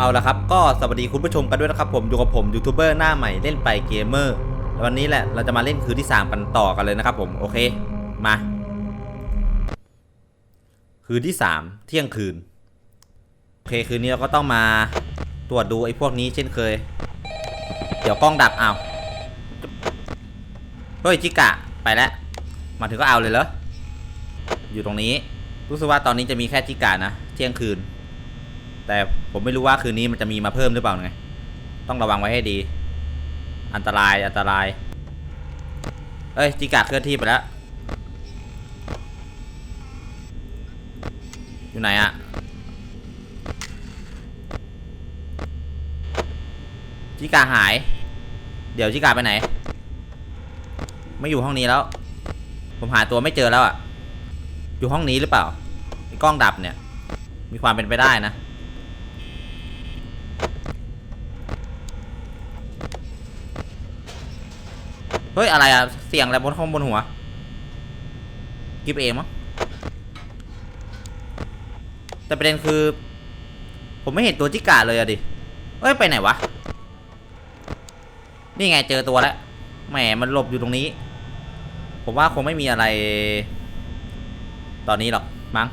เอาละครับ ก็สวัสดีคุณผู้ชมกันด้วยนะครับผมอยู่กับผมยูทูบเบอร์หน้าใหม่เล่นไปเกมเมอร์วันนี้แหละเราจะมาเล่นคืนที่ 3 กันต่อกันเลยนะครับผมโอเคมา คืนที่ 3 เที่ยงคืนโอเคคืนนี้เราก็ต้องมาตรวจดูไอ้พวกนี้เช่นเคย เดี๋ยวกล้องดับเอาเฮ้ยจิกะไปแล้วมาถึงก็เอาเลยเหรออยู่ตรงนี้รู้สึกว่าตอนนี้จะมีแค่จิกะนะเที่ยงคืน แต่ ผมไม่รู้ว่าคืนนี้มันจะมีมาเพิ่มหรือเปล่าไง ต้องระวังไว้ให้ดี อันตรายอันตราย เอ้ยจิกะเคลื่อนที่ไปแล้ว อยู่ไหนอะจิกาหาย เดี๋ยวจิกาไปไหน ไม่อยู่ห้องนี้แล้ว ผมหาตัวไม่เจอแล้วอะอยู่ห้องนี้หรือเปล่าไอ้กล้องดับเนี่ย มีความเป็นไปได้นะ เฮ้ย อะไรอะเสียงอะไรบนห้องบนหัว กิฟเองมั้งแต่ประเด็นคือ ผมไม่เห็นตัวจิกาเลยอะดิ เอ้ย ไปไหนวะ นี่ไงเจอตัวแล้ว แหม มันหลบอยู่ตรงนี้ ผมว่าคงไม่มีอะไร ตอนนี้หรอกมั้ง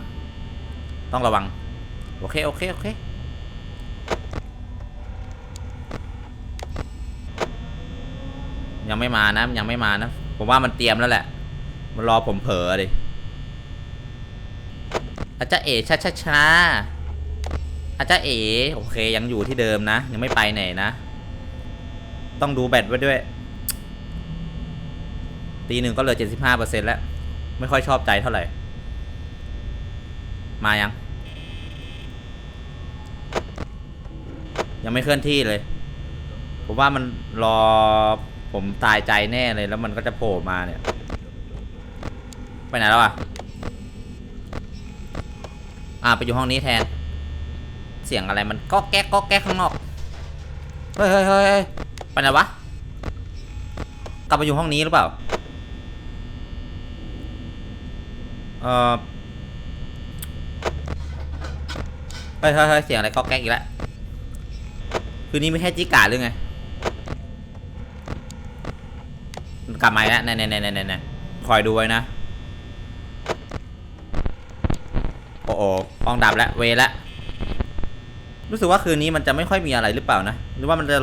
ต้องระวัง โอเค โอเค โอเค ยังไม่มานะยังไม่มานะ ผมว่ามันเตรียมแล้วแหละ มันรอผมเผลอดิอาจารย์เอ๋ช้าช้าช้าอาจารย์เอ๋โอเค ยังอยู่ที่เดิมนะ ยังไม่ไปไหนนะ ต้องดูแบตไว้ด้วยตีหนึ่งก็เหลือเจ็ดสิบห้าเปอร์เซ็นต์แล้ว ไม่ค่อยชอบใจเท่าไหร่ มายัง ยังไม่เคลื่อนที่เลย ผมว่ามันรอ ผมตายใจแน่เลยแล้วมันก็จะโผล่มาเนี่ย ไปไหนแล้วอะ อ่าไปอยู่ห้องนี้แทน เสียงอะไรมันก็แก๊กก็แก๊กข้างนอก เฮ้ยเฮ้ยเฮ้ยไปไหนวะ กลับมาอยู่ห้องนี้หรือเปล่า เออเฮ้ยเฮ้ยเฮ้ยเสียงอะไรก็แก๊กอีกแล้ว คืนนี้ไม่ใช่จิกาหรือไง กลับมาแล้วแน่แน่แน่แน่แน่คอยดูไว้นะ โอ้โหห้องดับแล้วเวแล้วรู้สึกว่าคืนนี้มันจะไม่ค่อยมีอะไรหรือเปล่านะ หรือว่ามันจะ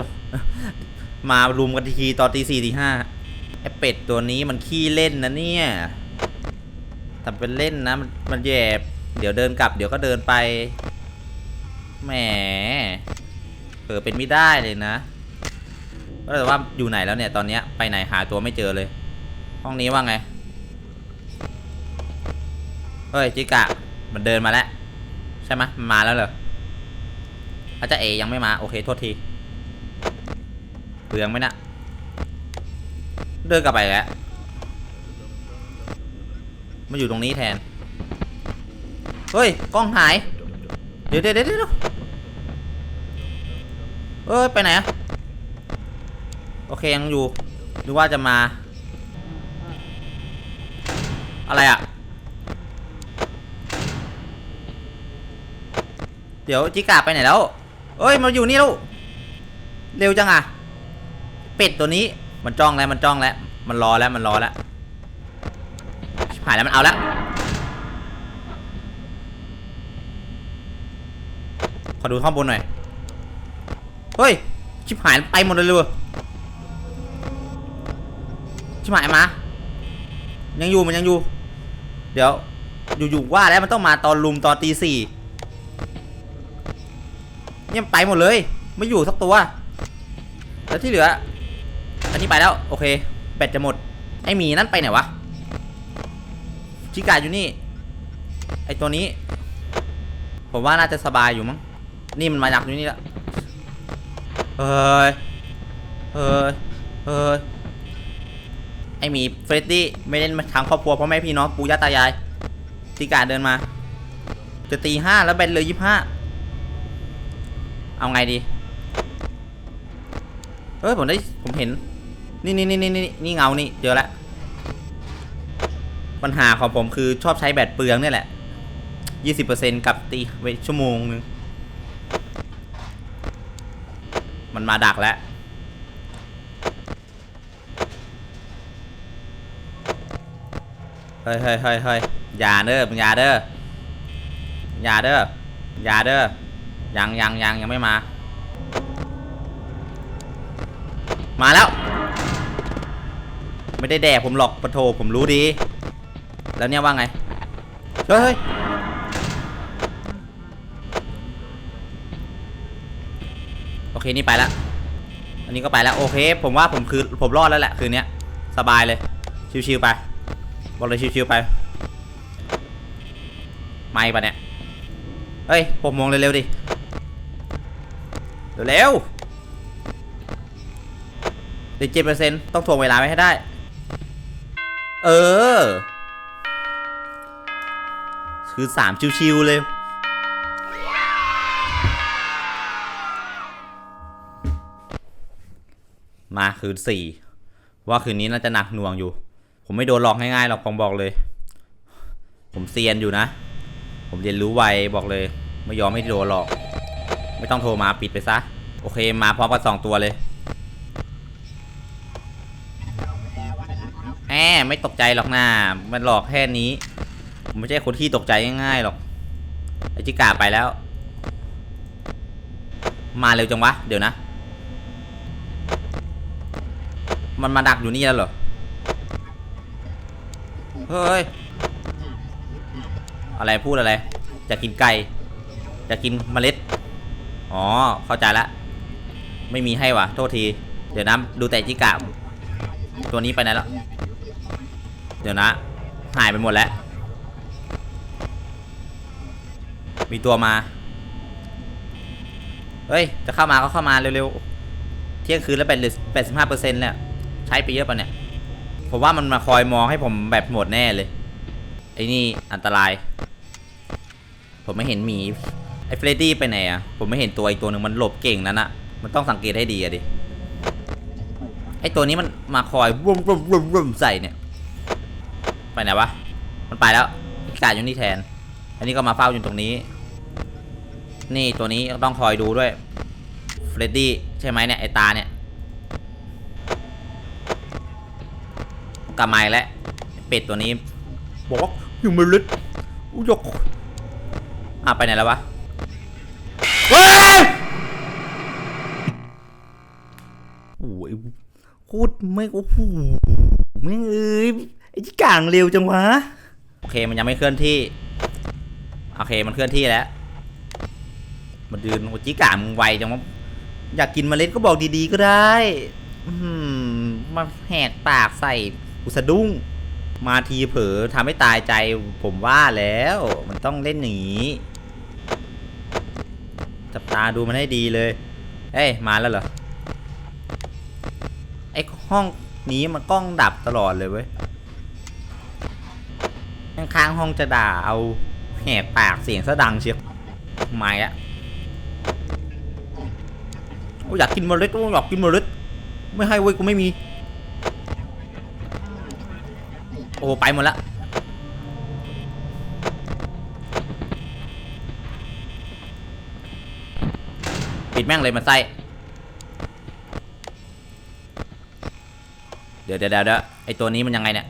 มารุมกันทีตอนตีสี่ตีห้าไอเป็ดตัวนี้มันขี้เล่นนะเนี่ยทำเป็นเล่นนะมันมันแยบ เดี๋ยวเดินกลับ เดี๋ยวก็เดินไป แหมเผลอเป็นไม่ได้เลยนะ แต่ว่าอยู่ไหนแล้วเนี่ยตอนเนี้ยไปไหนหาตัวไม่เจอเลย ห้องนี้ว่าไง เฮ้ยจิกะ มันเดินมาแล้ว ใช่ไหมมันมาแล้วเหรออาจจะเอยังไม่มา โอเคโทษทีเปลืองไหมนะเดินกลับไปแล้วมาอยู่ตรงนี้แทน เฮ้ย กล้องหาย เดี๋ยวเดี๋ยวเดี๋ยวเดี๋ยวเอ้ย ไปไหนอะ อเคยังอยู่หรือว่าจะมา อะไรอะเดี๋ยวจิกาไปไหนแล้ว เอ้ยมาอยู่นี่แล้ว เร็วจังอะเป็ดตัวนี้มันจ้องแล้วมันจ้องแล้ว มันรอแล้วมันรอแล้วชิบหายแล้วมันเอาแล้วขอดูข้างบนหน่อย เฮ้ย ชิบหายไปหมดเลยเลย ชิบหายมา ยังอยู่มันยังอยู่ เดี๋ยว อยู่ๆว่าแล้วมันต้องมาตอนลุมตอนตีสี่เนี่ยไปหมดเลย ไม่อยู่สักตัว แล้วที่เหลือ อันนี้ไปแล้ว โอเคแบตจะหมด ไอหมีนั่นไปไหนวะ ชิกาอยู่นี่ ไอตัวนี้ ผมว่าน่าจะสบายอยู่มั้ง นี่มันมาดักอยู่นี่ล้วเฮ้ย เฮ้ย เฮ้ย หมีเฟรดดี้ไม่เล่นมาทางครอบครัวพ่อแม่พี่น้องปู่ย่าตายายตีการเดินมา จะตีห้าแล้วแบนเลยยี่ห้าเอาไงดีเฮ้ยผมได้ผมเห็นนี่นี่นี่นี่นี่นี่เงานี่เจอแล้วปัญหาของผมคือชอบใช้แบตเปลืองเนี่ยแหละยี่สิบเปอร์เซ็นต์กับตีไว้ชั่วโมงนึงมันมาดักแล้ว เฮ้ยเฮ้ยเฮ้ยเฮ้ยอย่าเด้อมึงอย่าเด้ออย่าเด้ออย่าเด้อยังยังยังยังไม่มา มาแล้ว ไม่ได้แดกผมหรอกปะโทผมรู้ดี แล้วเนี่ยว่าไงเฮ้ยเฮ้ยโอเคนี่ไปแล้วอันนี้ก็ไปแล้วโอเค ผมว่าผมคือผมรอดแล้วแหละคืนนี้สบายเลยชิวๆไป บอกเลยชิวๆไปไม่ปะเนี่ยเฮ้ยผมมองเร็วๆดิเร็วๆดีเจ็ดเปอร์เซ็นต์ต้องถ่วงเวลาไว้ให้ได้ เออ คือสามชิวๆเลยมาคืนสี่ว่าคืนนี้น่าจะหนักหน่วงอยู่ ผมไม่โดนหลอกง่ายๆหรอกผมบอกเลย ผมเซียนอยู่นะ ผมเรียนรู้ไวบอกเลย ไม่ยอมไม่โดนหรอก ไม่ต้องโทรมาปิดไปซะ โอเคมาพร้อมกันสองตัวเลยแหมไม่ตกใจหรอกนะมันหลอกแค่นี้ ผมไม่ใช่คนที่ตกใจง่ายๆหรอกไอจิกาไปแล้ว มาเร็วจังวะ เดี๋ยวนะ มันมาดักอยู่นี่แล้วเหรอ เฮ้ย อะไรพูดอะไร จะกินไก่ จะกินเมล็ด อ๋อ เข้าใจละ ไม่มีให้วะโทษที เดี๋ยวนะดูแต่จิกะตัวนี้ไปไหนแล้ว เดี๋ยวนะ หายไปหมดแล้ว มีตัวมา เฮ้ย จะเข้ามาก็เข้ามาเร็วๆ เที่ยงคืนแล้วเป็นแปดสิบห้าเปอร์เซ็นต์แล้ว ใช้ไปเยอะปะเนี่ย ผมว่ามันมาคอยมองให้ผมแบบหมดแน่เลย ไอ้นี่อันตราย ผมไม่เห็นหมี ไอ้เฟรดดี้ไปไหนอะผมไม่เห็นตัวอีกตัวหนึ่งมันหลบเก่งนั้นอะมันต้องสังเกตให้ดีอะดิ ไอ้ตัวนี้มันมาคอยรุมรุมรุมรุมใส่เนี่ย ไปไหนวะ มันไปแล้วกาดอยู่นี่แทน อันนี้ก็มาเฝ้าอยู่ตรงนี้ นี่ตัวนี้ต้องคอยดูด้วย เฟรดดี้ใช่ไหมเนี่ยไอตาเนี่ย กลับมาอีกแล้วเป็ดตัวนี้ บอกว่าอยู่มือลึกอุยกอะไปไหนแล้ววะเฮ้ยโอ้ยพูดไม่โอ้โหไม่งเอ้ยไอ้ที่กลางเร็วจังวะโอเคมันยังไม่เคลื่อนที่โอเคมันเคลื่อนที่แล้วมันดืนโอ้จิกามึงไวจังวะอยากกินเมล็ดก็บอกดีๆก็ได้ อืมมาแหกปากใส่ อุสะดุ้ง มาทีเผลอทำให้ตายใจผมว่าแล้ว มันต้องเล่นอย่างนี้จับตาดูมันให้ดีเลย เอ้ย มาแล้วเหรอ ไอ้ห้องนี้มันกล้องดับตลอดเลยเว้ย ข้างๆห้องจะด่าเอาแหกปากเสียงซะดังเชียวไม่อะโอ้ยอยากกินเมล็ดโอ้ยอยากกินเมล็ด ไม่ให้เว้ยกูไม่มี โอ้ไปหมดละปิดแม่งเลยมันไส้เดี๋ยวเดี๋ยวเดี๋ยวเดี๋ยวไอตัวนี้มันยังไงเนี่ย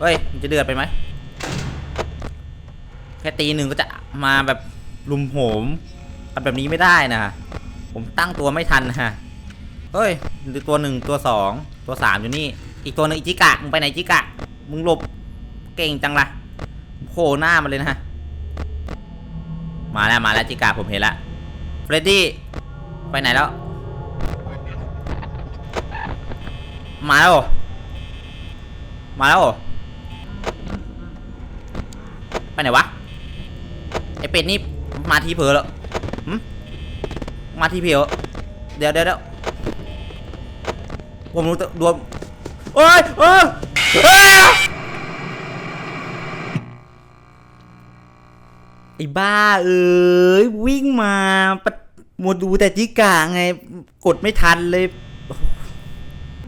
เฮ้ย มันจะเดือดไปไหม แค่ตีหนึ่งก็จะมาแบบลุมโหมกันแบบนี้ไม่ได้นะ ผมตั้งตัวไม่ทันฮะเฮ้ยตัวหนึ่งตัวสองตัวสามอยู่นี่ อีกตัวหนึ่งอีจิกะมึงไปไหนจิกะ มึงหลบเก่งจังละโผล่หน้ามาเลยนะฮะมาแล้วมาแล้วจิกะผมเห็นแล้วเฟรดดี้ไปไหนแล้ว มาแล้วมาแล้วไปไหนวะไอเป็ดนี่มาทีเผลอแล้วมาทีเผลอเดี๋ยวเดี๋ยวเดี๋ยวผมรู้ตัวดวง โอ้ยเออเอ้ยไอ้บ้าเอ้ยวิ่งมาปะมัวดูแต่จิกาไง กดไม่ทันเลย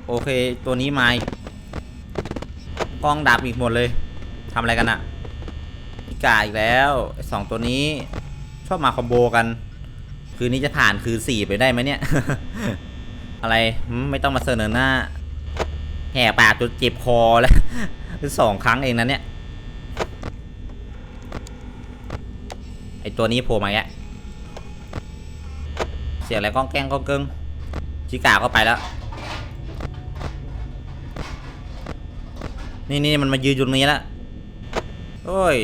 โอเค ตัวนี้มากล้องดับอีกหมดเลยทำอะไรกันอะจิกาอีกแล้วสองตัวนี้ชอบมาคอมโบกัน คืนนี้จะผ่านคืนสี่ไปได้ไหมเนี่ย อะไรไม่ต้องมาเสนอหน้า แห่ปากจนเจ็บคอแล้วสองครั้งเองนะเนี่ย ไอตัวนี้โผล่มาแกะเสียงอะไรก้องแกล้งก้องเกิงชิกาก็ไปแล้ว นี่นี่มันมายืนอยู่ตรงนี้แล้วโอ้ย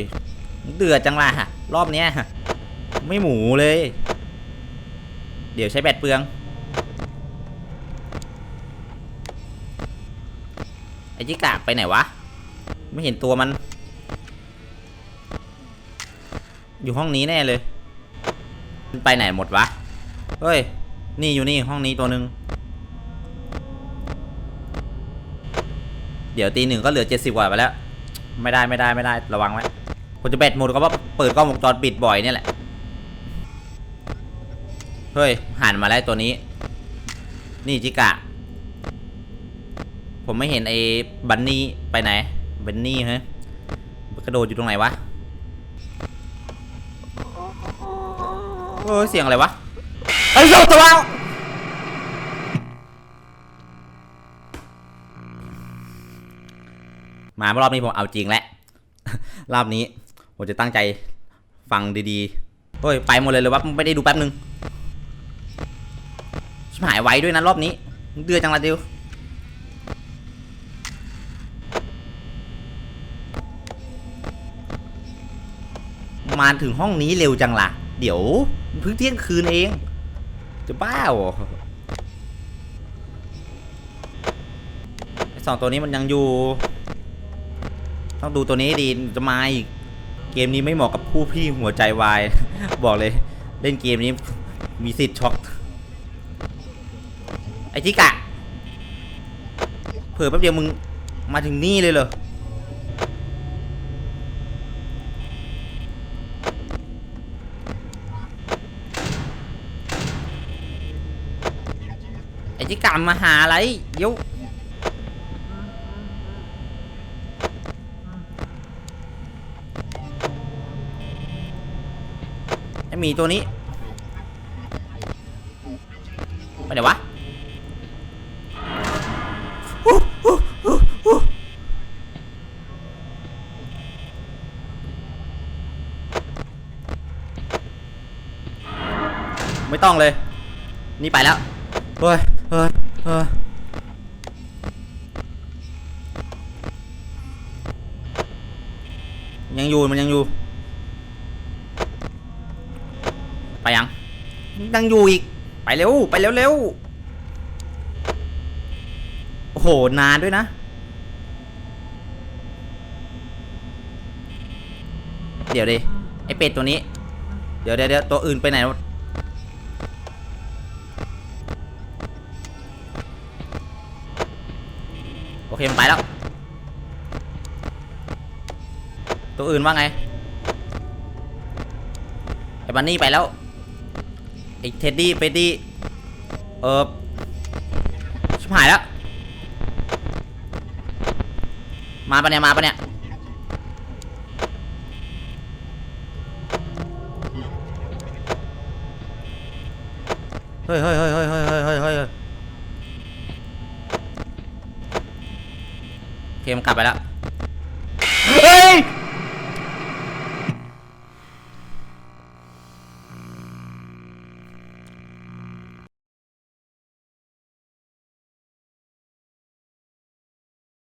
เดือดจังล่ะรอบเนี้ยไม่หมูเลย เดี๋ยวใช้แบตเปลือง ไอ้จิกากไปไหนวะ ไม่เห็นตัวมัน อยู่ห้องนี้แน่เลย มันไปไหนหมดวะ เฮ้ย นี่อยู่นี่ห้องนี้ตัวหนึ่งเดี๋ยวตีหนึ่งก็เหลือเจ็ดสิบกว่าไปแล้ว ไม่ได้ไม่ได้ไม่ได้ระวังไว้ผมจะแบตหมดก็ว่าเปิดกล้องวงจรปิดบ่อยเนี่ยแหละ เฮ้ยหันมาแล้วตัวนี้ นี่จิกะ ผมไม่เห็นไอ้บันนี่ไปไหน บันนี่ฮะกระโดดอยู่ตรงไหนวะเออเสียงอะไรวะไอ้ยโยตัวเอามารอบนี้ผมเอาจริงแล้วรอบนี้ ผมจะตั้งใจฟังดีๆเฮ้ย ไปหมดเลยเลยวะไม่ได้ดูแป๊บนึงชิบหายไว้ด้วยนะรอบนี้ เดือดจังละดิว มาถึงห้องนี้เร็วจังละเดี๋ยวเพิ่งเที่ยงคืนเอง จะบ้าเหรอไอสองตัวนี้มันยังอยู่ ต้องดูตัวนี้ดีจะมาอีก เกมนี้ไม่เหมาะกับผู้พี่หัวใจวาย บอกเลย เล่นเกมนี้มีสิทธิ์ช็อก ไอ้จิกะ เผื่อแป๊บเดียวมึงมาถึงนี่เลยเหรอ ไอ้จิกะมาหาอะไรเดี๋ยวไอหมีตัวนี้ไปไหนวะไม่ต้องเลย นี่ไปแล้ว เฮ้ย เฮ้ย เฮ้ยยังอยู่มันยังอยู่ ไปยังยังอยู่อีก ไปเร็ว ไปเร็วเร็วโอ้โห นานด้วยนะ เดี๋ยวดิไอเป็ดตัวนี้ เดี๋ยวเดี๋ยวเดี๋ยวตัวอื่นไปไหน เคมันไปแล้ว ตัวอื่นว่าไง ไอ้บันนี่ไปแล้ว ไอ้เท็ดดี้เฟดดี้ เออชิบหายแล้ว มาปะเนี่ย มาปะเนี่ยเฮ้ยเฮ้ยเฮ้ยเฮ้ยเฮ้ยเฮ้ยเฮ้ยเฮ้ยโอเค มันกลับไปแล้ว